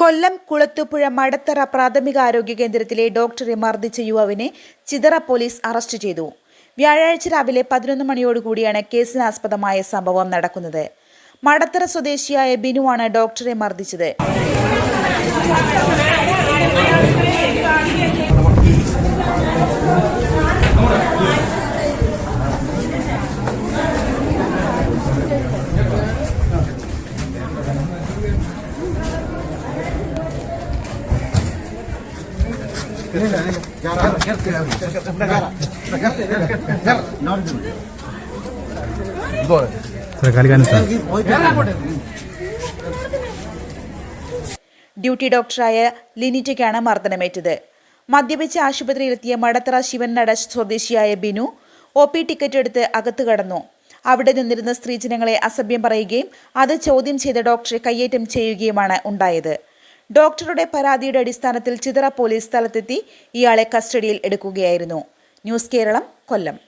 കൊല്ലം കുളത്തുപുഴ മടത്തറ പ്രാഥമിക ആരോഗ്യ കേന്ദ്രത്തിലെ ഡോക്ടറെ മർദ്ദിച്ച യുവാവിനെ ചിതറ പോലീസ് അറസ്റ്റ് ചെയ്തു. വ്യാഴാഴ്ച രാവിലെ പതിനൊന്ന് മണിയോടുകൂടിയാണ് കേസിനാസ്പദമായ സംഭവം നടക്കുന്നത്. മടത്തറ സ്വദേശിയായ ബിനുവാണ് ഡോക്ടറെ മർദ്ദിച്ചത്. ഡ്യൂട്ടി ഡോക്ടറായ ലിനിറ്റയ്ക്കാണ് മർദ്ദനമേറ്റത്. മദ്യപിച്ച് ആശുപത്രിയിലെത്തിയ മടത്തറ ശിവനട സ്വദേശിയായ ബിനു ഒ പി ടിക്കറ്റ് എടുത്ത് അകത്തു കടന്നു. അവിടെ നിന്നിരുന്ന സ്ത്രീജനങ്ങളെ അസഭ്യം പറയുകയും അത് ചോദ്യം ചെയ്ത ഡോക്ടറെ കയ്യേറ്റം ചെയ്യുകയുമാണ് ഉണ്ടായത്. ഡോക്ടറുടെ പരാതിയുടെ അടിസ്ഥാനത്തിൽ ചിതറ പോലീസ് സ്ഥലത്തെത്തി ഇയാളെ കസ്റ്റഡിയിൽ എടുക്കുകയായിരുന്നു. ന്യൂസ് കേരളം കൊല്ലം.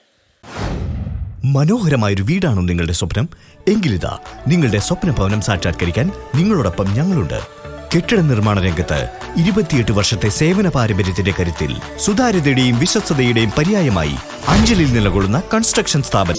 മനോഹരമായൊരു വീടാണോ നിങ്ങളുടെ സ്വപ്നം? എങ്കിലിതാ നിങ്ങളുടെ സ്വപ്ന ഭവനം സാക്ഷാത്കരിക്കാൻ നിങ്ങളോടൊപ്പം ഞങ്ങളുണ്ട്. കെട്ടിട നിർമ്മാണ രംഗത്ത് ഇരുപത്തിയെട്ട് വർഷത്തെ സേവന പാരമ്പര്യത്തിന്റെ കരുത്തിൽ സുതാര്യതയുടെയും വിശ്വസ്തയുടെയും പര്യായമായി അഞ്ചലിൽ നിലകൊള്ളുന്ന കൺസ്ട്രക്ഷൻ സ്ഥാപനം.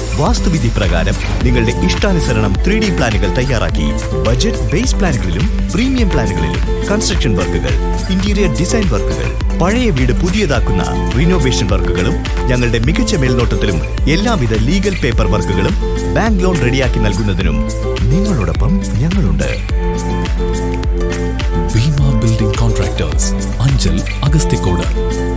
വാസ്തുവിധി പ്രകാരം നിങ്ങളുടെ ഇഷ്ടാനുസരണം ത്രീ ഡി പ്ലാനുകൾ തയ്യാറാക്കി. ബജറ്റ് ബേസ് പ്ലാനുകളിലും പ്രീമിയം പ്ലാനുകളിലും കൺസ്ട്രക്ഷൻ വർക്കുകൾ ഇന്റീരിയർ ഡിസൈൻ വർക്കുകൾ പഴയ വീട് പുതിയതാക്കുന്ന റിനോവേഷൻ വർക്കുകളും ഞങ്ങളുടെ മികച്ച മേൽനോട്ടത്തിലും എല്ലാവിധ ലീഗൽ പേപ്പർ വർക്കുകളും ബാങ്ക് ലോൺ റെഡിയാക്കി നൽകുന്നതിനും നിങ്ങളോടൊപ്പം ഞങ്ങളുണ്ട്. Building contractors Anchal Agasthikode.